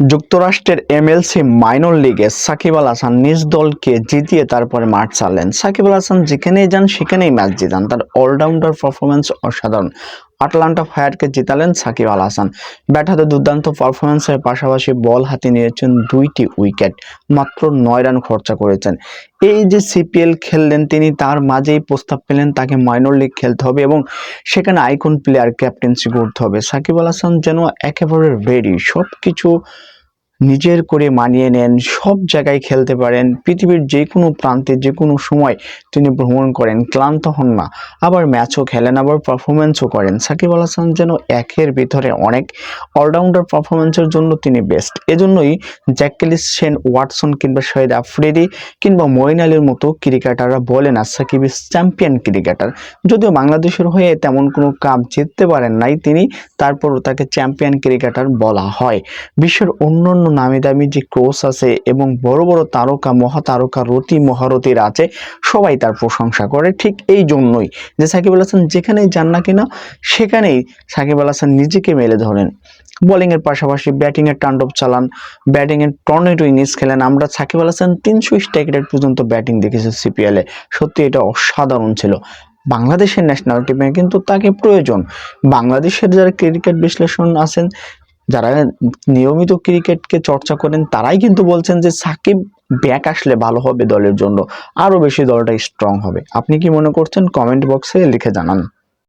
যুক্তরাষ্ট্রের MLC minor লিগে সাকিব আল হাসান নিজ দলকে জিতিয়ে তারপরে মাঠ ছাড়লেন। সাকিব আল হাসান যেখানেই যান, সেখানেই ম্যাচ জিতান। তার অলরাউন্ডার পারফরমেন্স অসাধারণ। আটলান্টা ফায়ারকে জিতালেন সাকিব আল হাসান। ব্যাট হাতে দুর্দান্ত পারফরমেন্সের পাশাপাশি বল হাতে নিয়েছেন দুইটি উইকেট, মাত্র নয় রান খরচা করেছেন। এই যে সিপিএল খেললেন তিনি, তার মাঝেই প্রস্তাব পেলেন তাকে মাইনর লিগ খেলতে হবে এবং সেখানে আইকন প্লেয়ার ক্যাপ্টেন্সি করতে হবে। সাকিব আল হাসান যেন একেবারে রেডি সব কিছু নিজের করে মানিয়ে নেন, সব জায়গায় খেলতে পারেন, পৃথিবীর যে কোনো প্রান্তে যে কোনো সময় তিনি ভ্রমণ করেন, ক্লান্ত হন না। আবার ম্যাচও খেলেন, আবার পারফরমেন্সও করেন। সাকিব আল হাসান যেন একের ভিতরে অনেক। অলরাউন্ডার পারফরমেন্সের জন্য তিনি বেস্ট এজন্যই জ্যাকেলিস সেন ওয়াটসন কিংবা শহীদ আফ্রিদি কিংবা মঈন আলীর মতো ক্রিকেটাররা বলেন আর সাকিব ইস চ্যাম্পিয়ন ক্রিকেটার। যদিও বাংলাদেশের হয়ে তেমন কোনো কাপ জিততে পারেন নাই তিনি, তারপরও তাকে চ্যাম্পিয়ন ক্রিকেটার বলা হয়। বিশ্বের অন্য নামি দামি যে কোচ আছে এবং বড় বড় তারকা, মহাতারকা, রতি মহারথীরা আছে, সবাই তার প্রশংসা করে ঠিক এই জন্যই যে সাকিব আল হাসান যেখানেই যান না কিনা, সেখানেই সাকিব আল হাসান নিজেকে মেলে ধরেন। বোলিংয়ের পাশাপাশি ব্যাটিংয়ের তাণ্ডব চালান ব্যাটিংয়ের টর্নেডো ইনিংস খেলেন। আমরা সাকিব আল হাসান তিনশো স্ট্রাইক রেট পর্যন্ত ব্যাটিং দেখেছি সিপিএলে সত্যি এটা অসাধারণ ছিল। বাংলাদেশের ন্যাশনাল টিমে কিন্তু তাকে প্রয়োজন। বাংলাদেশের যারা ক্রিকেট বিশ্লেষণ আছেন যারা নিয়মিত ক্রিকেটকে চর্চা করেন, তারাই কিন্তু বলছেন যে সাকিব ব্যাক আসলে ভালো হবে দলের জন্য। আরও বেশি দলটা স্ট্রং হবে। আপনি কি মনে করছেন? কমেন্ট বক্সে লিখে জানান।